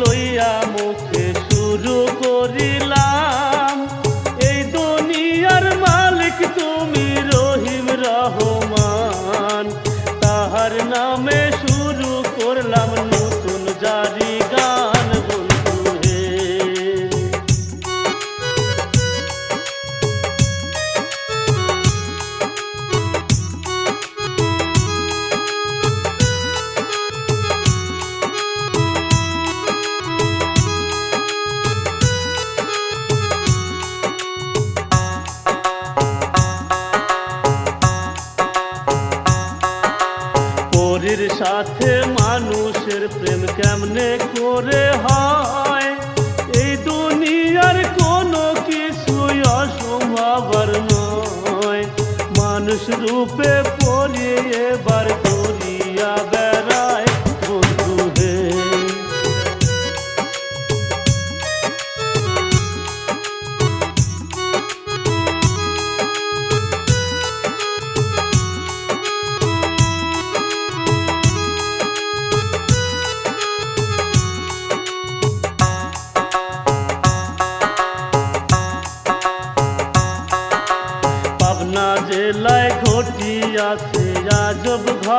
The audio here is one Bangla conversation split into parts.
লইয়া মুখে শুরু করিলাম। এই দুনিয়ার মালিক তুমি রহিম রহমান। তাহার নামে শুরু করলাম সাথে মানুষের প্রেম কেমনে করে হয়? এই দুনিয়ার কোনো কিছুই অসম্ভব নয়। মানুষ রূপে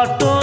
i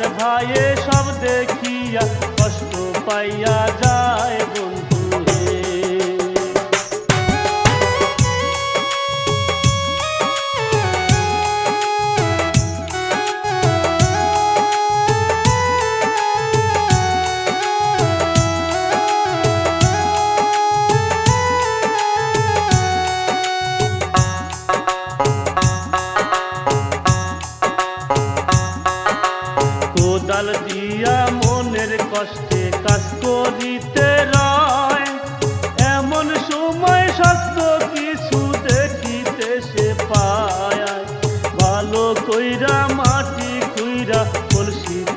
भाई सब देखिया कष्ट पाइया जा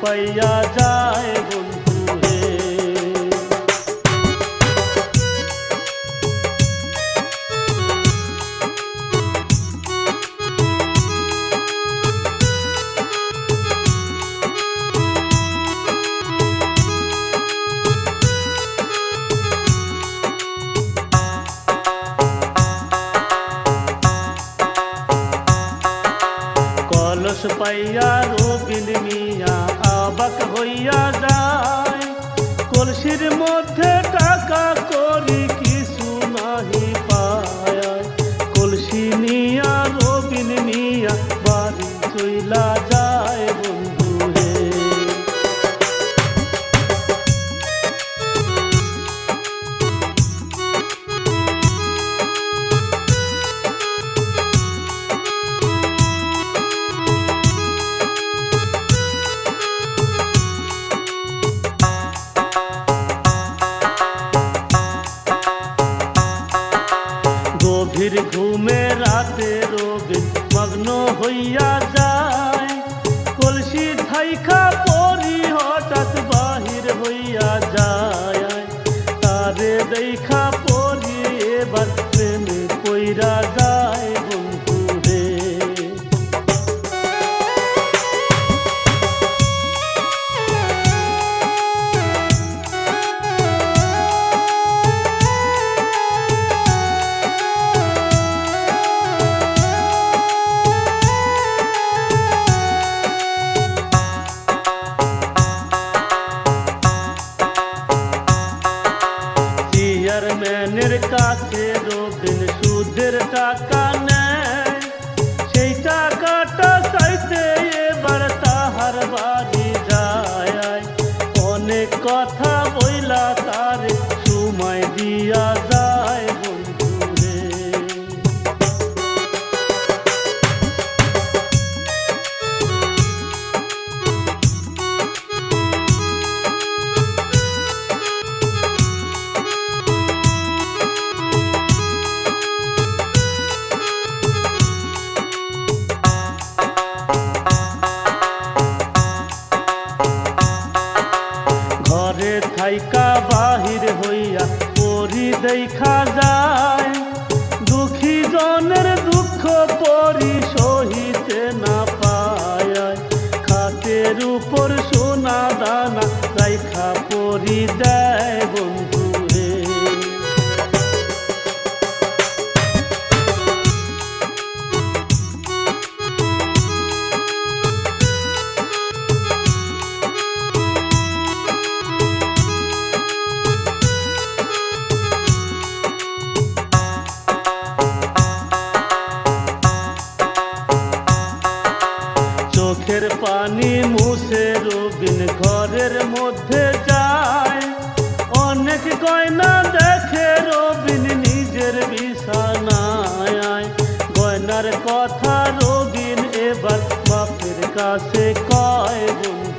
পাইয়া যায় বন্ধু হে কলস পাইয়া রবিন মিয়া অবাক হইয়া যায়। কলসির মধ্যে টাকা করি কিছু নাহি পায়। কলসি নিয়া, রবিন নিয়া, বাড়ি চইলা যায়। হইয়া যা। 该问。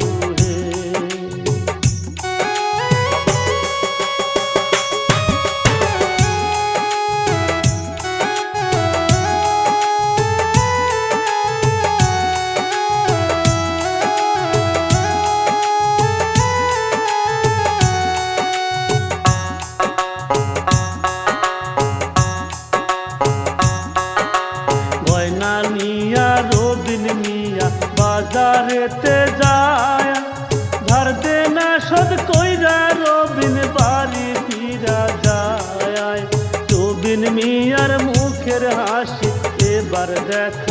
but a death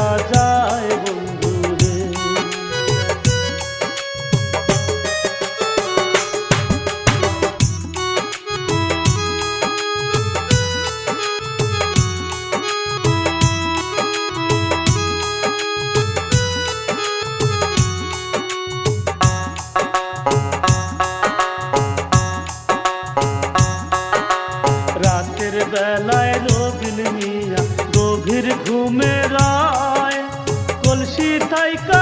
vai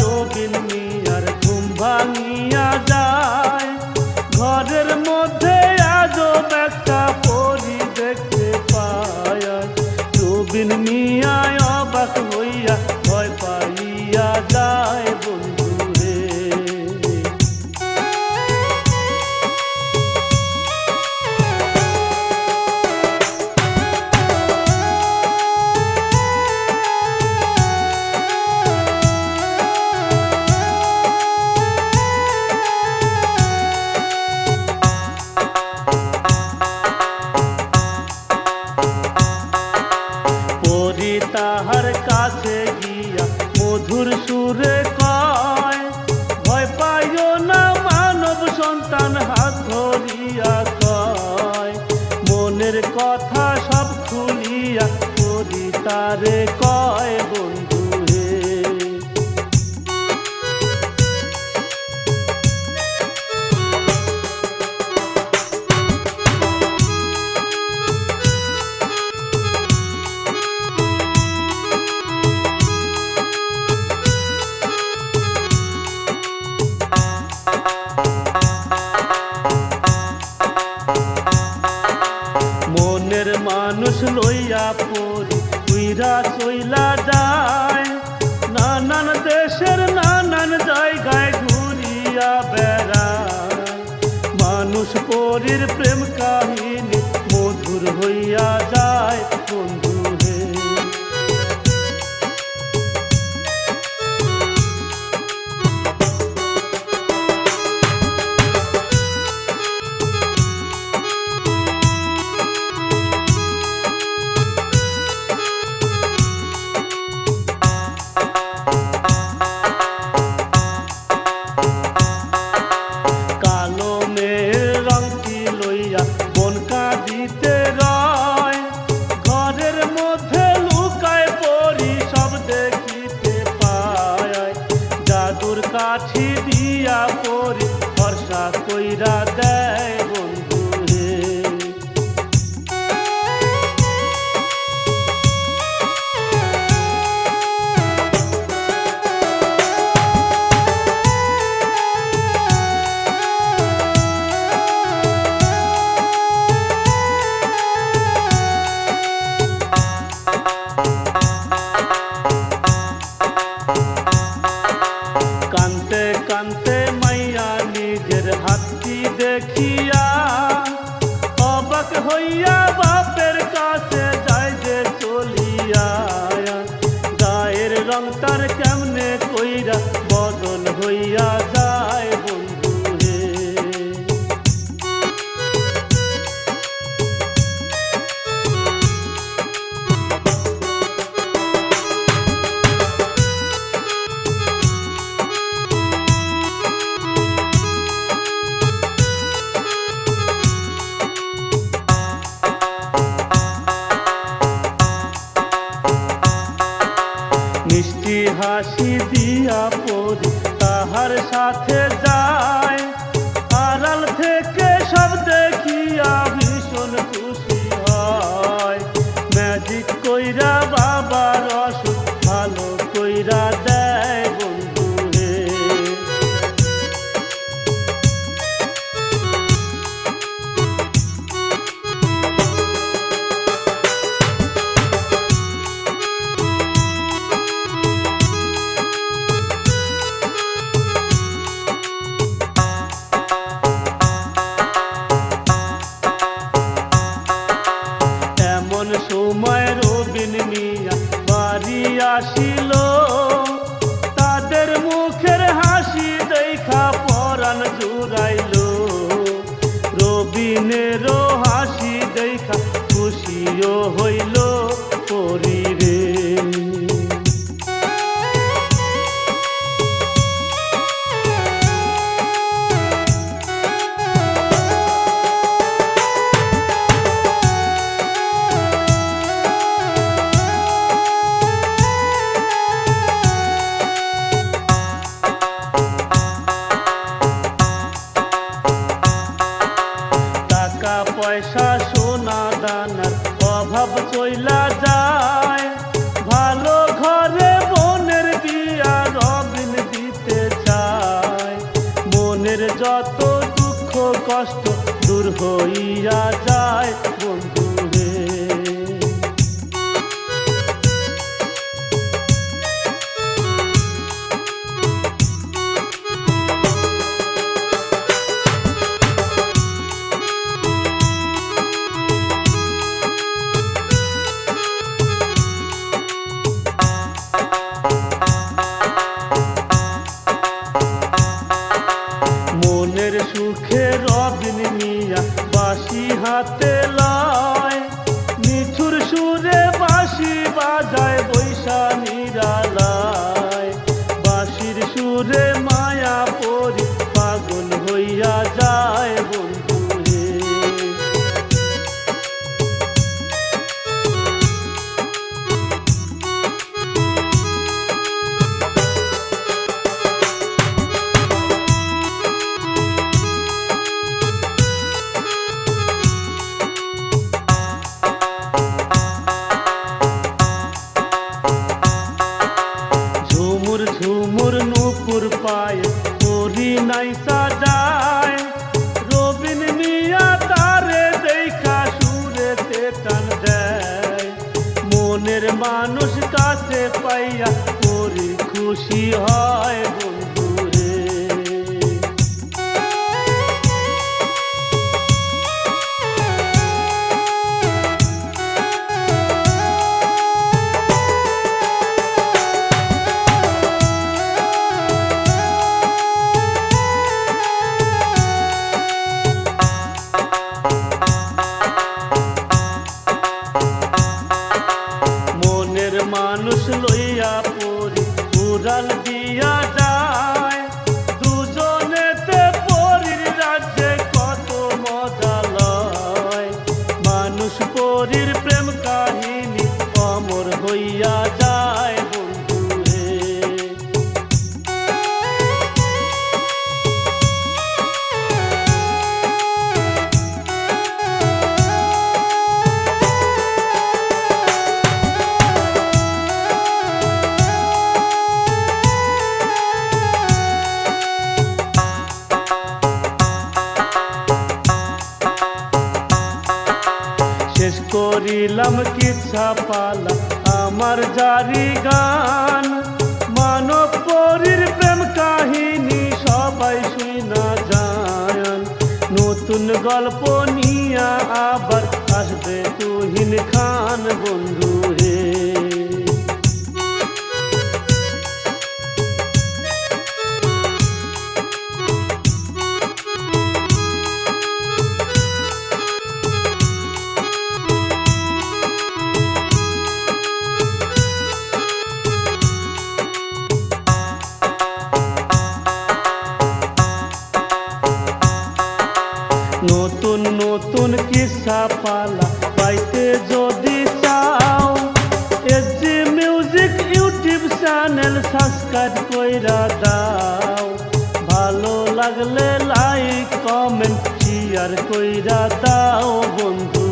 Robin মিয়ার ঘুম ভাঙিয়া যায়। ঘরের মধ্যে চাপল তুইরা চইলা যা। মনেরও পয়সা, সোনা, দানার অভাব চইলা যায়। ভালো ঘরে মনের বিয়া রবিন দিতে চায়। মনের যত দুঃখ, কষ্ট দূর হইয়া যায়। পালা, আমার জারি গান। মানব পরীর প্রেম কাহিনী সবাই শুনা যান নতুন গল্প নিয়া আবার আসবে তুহিন খান, বন্ধু। সাবস্ক্রাইব কইরা দাও। ভালো লাগলে লাইক কমেন্ট শেয়ার কইরা দাও বন্ধু।